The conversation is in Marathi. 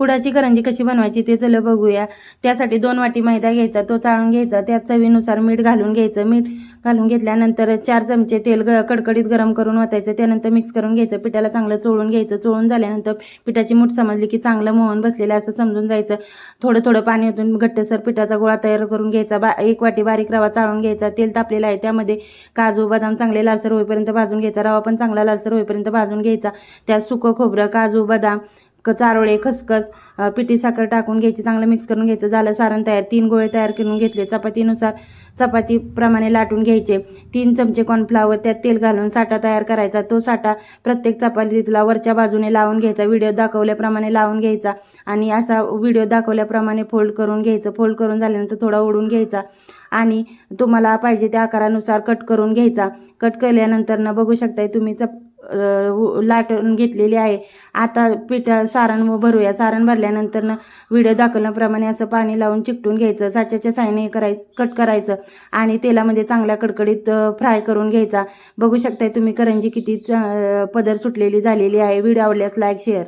पुडाची करंजी कशी बनवायची ते चला बघूया. त्यासाठी दोन वाटी मैदा घ्यायचा तो चाळून घ्यायचा त्यात चवीनुसार मीठ घालून घ्यायचं. मीठ घालून घेतल्यानंतर चार चमचे तेल ग कडकडीत गरम करून ओतायचं. त्यानंतर मिक्स करून घ्यायचं. पिठाला चांगलं चोळून घ्यायचं. चोळून झाल्यानंतर पिठाची मूठ समजली की चांगलं मोहन बसलेलं असं समजून जायचं. थोडं थोडं पाणी ओतून घट्टसर पिठाचा गोळा तयार करून घ्यायचा. बा एक वाटी बारीक रवा चाळून घ्यायचा. तेल तापलेलं आहे. त्यामध्ये काजू बदाम चांगले लालसर होईपर्यंत भाजून घ्यायचा. रवा पण चांगला लालसर होईपर्यंत भाजून घ्यायचा. त्यात सुकं खोबरं काजू बदाम चारोळे खसखस पिठी साखर टाकून घ्यायची चांगलं मिक्स करून घ्यायचं. झालं सारण तयार. तीन गोळे तयार करून घेतले. चपातीनुसार चपातीप्रमाणे लाटून घ्यायचे. तीन चमचे कॉर्नफ्लावर त्यात तेल घालून साठा तयार करायचा. तो साठा प्रत्येक चपातीला वरच्या बाजूने लावून घ्यायचा. व्हिडिओ दाखवल्याप्रमाणे लावून घ्यायचा आणि असा व्हिडिओ दाखवल्याप्रमाणे फोल्ड करून घ्यायचं. फोल्ड करून झाल्यानंतर थोडा ओढून घ्यायचा आणि तुम्हाला पाहिजे त्या आकारानुसार कट करून घ्यायचा. कट केल्यानंतर ना बघू शकताय तुम्ही चप लाटून घेतलेली आहे. आता पिठा सारण भरूया सारण भरल्यानंतर ना व्हिडिओ दाखवल्याप्रमाणे असं पाणी लावून चिकटून घ्यायचं. साच्याच्या साईने कराय कट करायचं. आणि तेलामध्ये चांगल्या कडकडीत फ्राय करून घ्यायचा. बघू शकताय तुम्ही करंजी किती पदर सुटलेली झालेली आहे. व्हिडिओ आवडल्यास लाईक शेअर